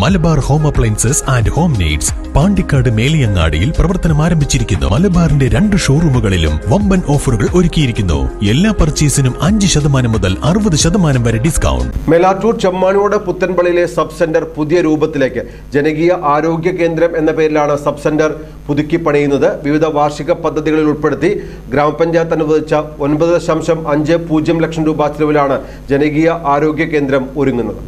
Malabar home appliances and home needs Pandikkad മേലിയങ്ങാടിയിൽ പ്രവർത്തനം ആരംഭിച്ചിരിക്കുന്നു. മലബാറിന്റെ രണ്ട് ഷോറൂമുകളിലും വമ്പൻ ഓഫറുകൾ ഒരുക്കിയിരിക്കുന്നു. എല്ലാ പർച്ചേസിനും അഞ്ച് ശതമാനം മുതൽ അറുപത് ശതമാനം വരെ ഡിസ്കൗണ്ട്. മേലാറ്റൂർ ചെമ്മാനോട് പുത്തൻപള്ളിയിലെ സബ് സെന്റർ പുതിയ രൂപത്തിലേക്ക് ജനകീയ ആരോഗ്യ കേന്ദ്രം എന്ന പേരിലാണ് സബ് സെന്റർ പുതുക്കി പണിയുന്നത്. വിവിധ വാർഷിക പദ്ധതികളിൽ ഉൾപ്പെടുത്തി ഗ്രാമപഞ്ചായത്ത് അനുവദിച്ച ഒൻപത് ദശാംശം അഞ്ച് പൂജ്യം ലക്ഷം രൂപ ചെലവിലാണ് ജനകീയ ആരോഗ്യ കേന്ദ്രം ഒരുങ്ങുന്നത്.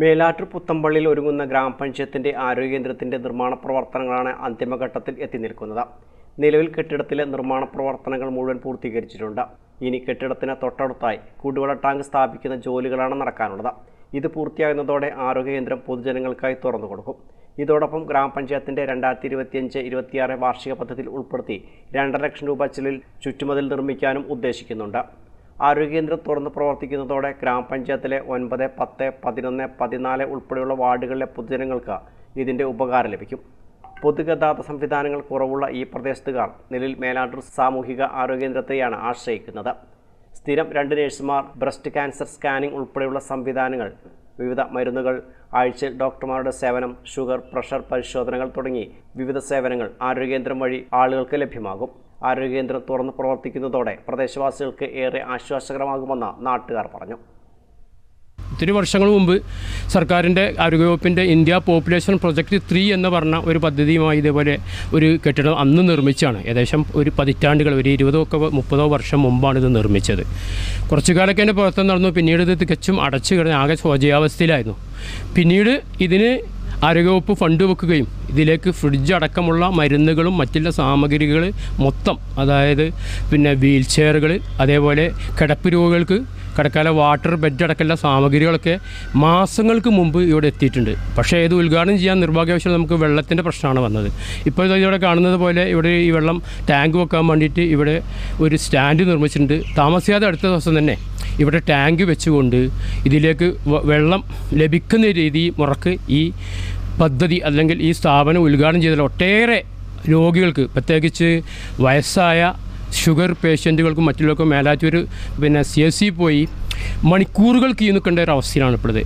മേലാറ്റൂർ പുത്തമ്പള്ളിയിൽ ഒരുങ്ങുന്ന ഗ്രാമപഞ്ചായത്തിന്റെ ആരോഗ്യകേന്ദ്രത്തിന്റെ നിർമ്മാണ പ്രവർത്തനങ്ങളാണ് അന്തിമഘട്ടത്തിൽ എത്തി നിൽക്കുന്നത്. നിലവിൽ കെട്ടിടത്തിലെ നിർമ്മാണ പ്രവർത്തനങ്ങൾ മുഴുവൻ പൂർത്തീകരിച്ചിട്ടുണ്ട്. ഇനി കെട്ടിടത്തിന് തൊട്ടടുത്തായി കുടിവെള്ള ടാങ്ക് സ്ഥാപിക്കുന്ന ജോലികളാണ് നടക്കാനുള്ളത്. ഇത് പൂർത്തിയാകുന്നതോടെ ആരോഗ്യകേന്ദ്രം പൊതുജനങ്ങൾക്കായി തുറന്നു കൊടുക്കും. ഇതോടൊപ്പം ഗ്രാമപഞ്ചായത്തിന്റെ രണ്ടായിരത്തി ഇരുപത്തിയഞ്ച് ഇരുപത്തിയാറ് വാർഷിക പദ്ധതിയിൽ ഉൾപ്പെടുത്തി രണ്ടര ലക്ഷം രൂപ ചിലിൽ ചുറ്റുമതിൽ നിർമ്മിക്കാനും ഉദ്ദേശിക്കുന്നുണ്ട്. ആരോഗ്യകേന്ദ്രം തുറന്ന് പ്രവർത്തിക്കുന്നതോടെ ഗ്രാമപഞ്ചായത്തിലെ ഒൻപത് പത്ത് പതിനൊന്ന് പതിനാല് ഉൾപ്പെടെയുള്ള വാർഡുകളിലെ പൊതുജനങ്ങൾക്ക് ഇതിന്റെ ഉപകാരം ലഭിക്കും. പൊതുഗതാഗത സംവിധാനങ്ങൾ കുറവുള്ള ഈ പ്രദേശത്തുകാർ നിലയിൽ മേലാട്ടൂർ സാമൂഹിക ആരോഗ്യകേന്ദ്രത്തെയാണ് ആശ്രയിക്കുന്നത്. സ്ഥിരം രണ്ട് നഴ്സുമാർ ബ്രസ്റ്റ് ക്യാൻസർ സ്കാനിംഗ് ഉൾപ്പെടെയുള്ള സംവിധാനങ്ങൾ വിവിധ മരുന്നുകൾ ആഴ്ചയിൽ ഡോക്ടർമാരുടെ സേവനം ഷുഗർ പ്രഷർ പരിശോധനകൾ തുടങ്ങി വിവിധ സേവനങ്ങൾ ആരോഗ്യകേന്ദ്രം വഴി ആളുകൾക്ക് ലഭ്യമാകും. ആരോഗ്യകേന്ദ്രം തുറന്ന് പ്രവർത്തിക്കുന്നതോടെ പ്രദേശവാസികൾക്ക് ഏറെ ആശ്വാസകരമാകുമെന്ന് നാട്ടുകാർ പറഞ്ഞു. ഒത്തിരി വർഷങ്ങൾ മുമ്പ് സർക്കാരിന്റെ ആരോഗ്യവകുപ്പിന്റെ ഇന്ത്യ പോപ്പുലേഷൻ പ്രൊജക്റ്റ് ത്രീ എന്ന് പറഞ്ഞ ഒരു പദ്ധതിയുമായി ഇതേപോലെ ഒരു കെട്ടിടം അന്ന് നിർമ്മിച്ചാണ്. ഏകദേശം ഒരു പതിറ്റാണ്ടുകൾ ഒരു ഇരുപതോ ഒക്കെ മുപ്പതോ വർഷം മുമ്പാണ് ഇത് നിർമ്മിച്ചത്. കുറച്ചു കാലമൊക്കെ എന്റെ പ്രവർത്തനം നടന്നു. പിന്നീട് ഇത് തികച്ചും അടച്ചു കിടന്ന് ആകെ ശോചയാവസ്ഥയിലായിരുന്നു. പിന്നീട് ഇതിന് ആരോഗ്യവകുപ്പ് ഫണ്ട് വെക്കുകയും ഇതിലേക്ക് ഫ്രിഡ്ജ് അടക്കമുള്ള മരുന്നുകളും മറ്റുള്ള സാമഗ്രികൾ മൊത്തം അതായത് പിന്നെ വീൽ ചെയറുകൾ അതേപോലെ കിടപ്പ് രോഗികൾക്ക് കിടക്കാല വാട്ടർ ബെഡ് അടക്കമുള്ള സാമഗ്രികളൊക്കെ മാസങ്ങൾക്ക് മുമ്പ് ഇവിടെ എത്തിയിട്ടുണ്ട്. പക്ഷേ ഇത് ഉദ്ഘാടനം ചെയ്യാൻ നിർഭാഗ്യവശാൽ നമുക്ക് വെള്ളത്തിന്റെ പ്രശ്നമാണ് വന്നത്. ഇപ്പോൾ ഇവിടെ കാണുന്നത് പോലെ ഇവിടെ ഈ വെള്ളം ടാങ്ക് വെക്കാൻ വേണ്ടിയിട്ട് ഇവിടെ ഒരു സ്റ്റാൻഡ് നിർമ്മിച്ചിട്ടുണ്ട്. താമസിയാതെ അടുത്ത ദിവസം തന്നെ ഇവിടെ ടാങ്ക് വെച്ചുകൊണ്ട് ഇതിലേക്ക് വെള്ളം ലഭിക്കുന്ന രീതി മുറക്ക് ഈ പദ്ധതി അല്ലെങ്കിൽ ഈ സ്ഥാപനം ഉദ്ഘാടനം ചെയ്താൽ ഒട്ടേറെ രോഗികൾക്ക് പ്രത്യേകിച്ച് വയസ്സായ ഷുഗർ പേഷ്യന്റുകൾക്കും മറ്റുള്ളവർക്കും മേലാറ്റൂർ പിന്നെ സി എസ് സി പോയി മണിക്കൂറുകൾ കീ നിൽക്കേണ്ട ഒരു അവസ്ഥയിലാണ് ഇപ്പോഴത്.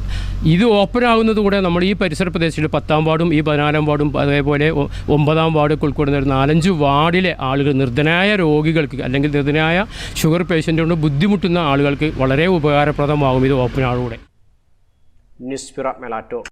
ഇത് ഓപ്പൺ ആകുന്നതുകൂടെ നമ്മൾ ഈ പരിസര പ്രദേശത്തിൽ പത്താം വാർഡും ഈ പതിനാലാം വാർഡും അതേപോലെ ഒമ്പതാം വാർഡ് ഉൾക്കൊള്ളുന്ന ഒരു നാലഞ്ച് വാർഡിലെ ആളുകൾ നിർധനായ രോഗികൾക്ക് അല്ലെങ്കിൽ നിർധനായ ഷുഗർ പേഷ്യന്റ് കൊണ്ട് ബുദ്ധിമുട്ടുന്ന ആളുകൾക്ക് വളരെ ഉപകാരപ്രദമാകും ഇത് ഓപ്പൺ ആളുകൂടെ ന്യൂസ് ബ്യൂറോ മേലാറ്റൂർ.